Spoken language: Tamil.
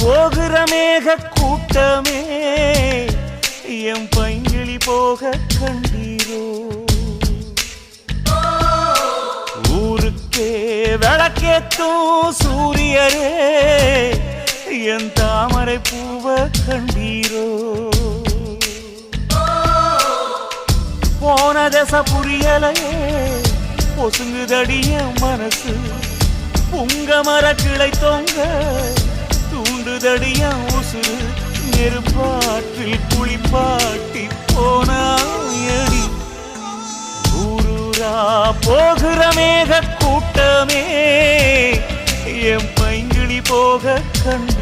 போகிற மேக கூட்டமே எம் பைங்கிளி போக கண்டீரோ? ஊருக்கே விளக்கேத்தும் சூரியரே என் தாமரை பூவ கண்டீரோ? போன தச புரியலையே பொசுங்குதடிய மனசு புங்க மர கிளை தொங்க தூண்டுதடிய உசுறு நெருப்பாற்றில் குளிப்பாட்டி போனாயடி. ஊரூரா போகிற மேக கூட்டமே என் பைங்கிழி போக கண்டு